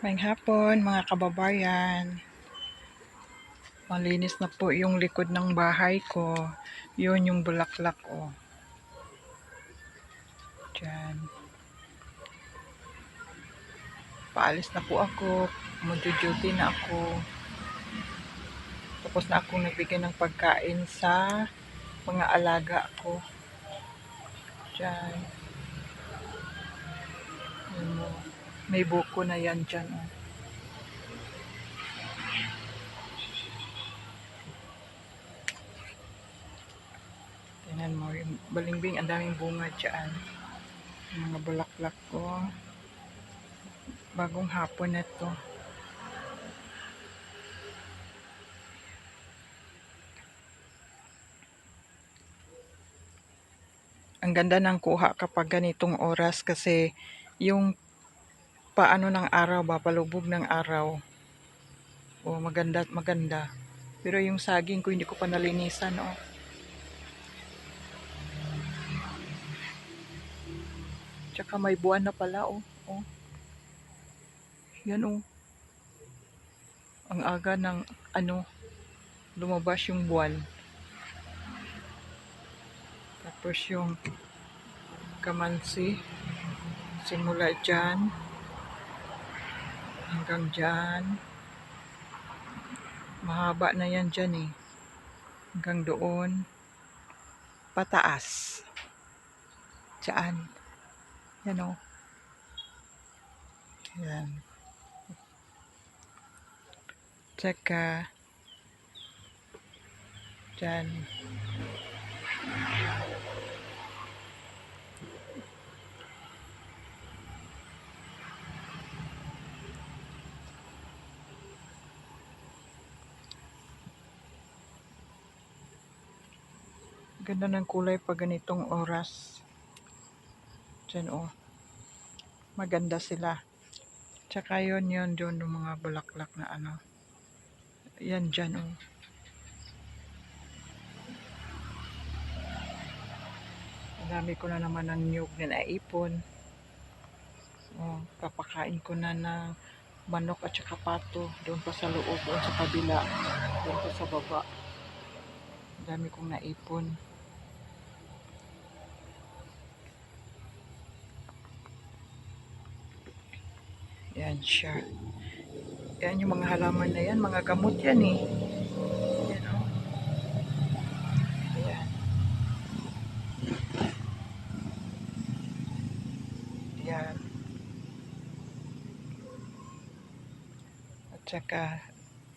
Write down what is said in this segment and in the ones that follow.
May hapon mga kababayan. Malinis na po yung likod ng bahay ko. Yun yung bulaklak oh. Diyan. Paalis na po ako. Magjo-duty na ako. Tapos na akong nagbigay ng pagkain sa mga alaga ko. Diyan. Yun. May buko na yan dyan. Oh. Tingnan mo, yung balimbing, ang daming bunga dyan. Mga bulaklak ko. Bagong hapon na to. Ang ganda ng kuha kapag ganitong oras kasi yung paano ng araw ba, palubog ng araw. O maganda at maganda. Pero yung saging ko hindi ko pa nalinisan oh. Tsaka may buwan na pala oh. oh. Yan oh. Ang aga ng ano lumabas yung buwan. Tapos yung kamansi simula dyan hanggang dyan. Mahaba na yan dyan eh. Hanggang doon. Pataas. Diyan. Yan o. Yan. Tsaka. Diyan. Ganda ng kulay pag ganitong oras. Diyan oh. Maganda sila. Tsaka yun yun doon yung mga bulaklak na ano. Yan dyan oh. Dami ko na naman ng nyug na naipon. Oh, papakain ko na ng manok at saka pato doon pa sa loob, doon sa kabila, doon pa sa baba. Dami kong naipon. Yan siya. Yan yung mga halaman na yan. Mga gamot yan eh. Yan o. Yan. Yan. At saka,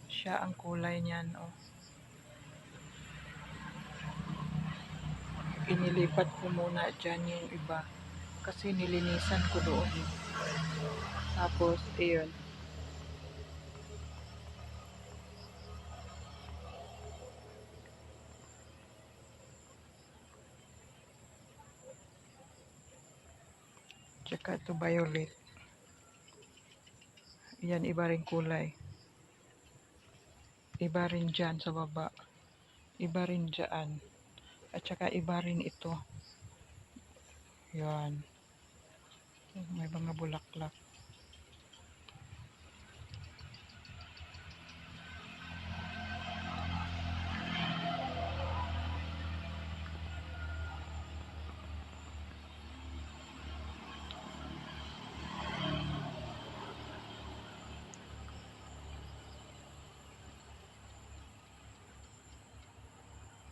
siya ang kulay niyan o. Inilipat ko muna dyan yung iba. Kasi nilinisan ko doon. Tapos, ayun. Tsaka ito violet. Yan, iba rin kulay. Iba rin dyan sa baba. Iba rin dyan. At saka iba rin ito. Yan. May mga bulaklak.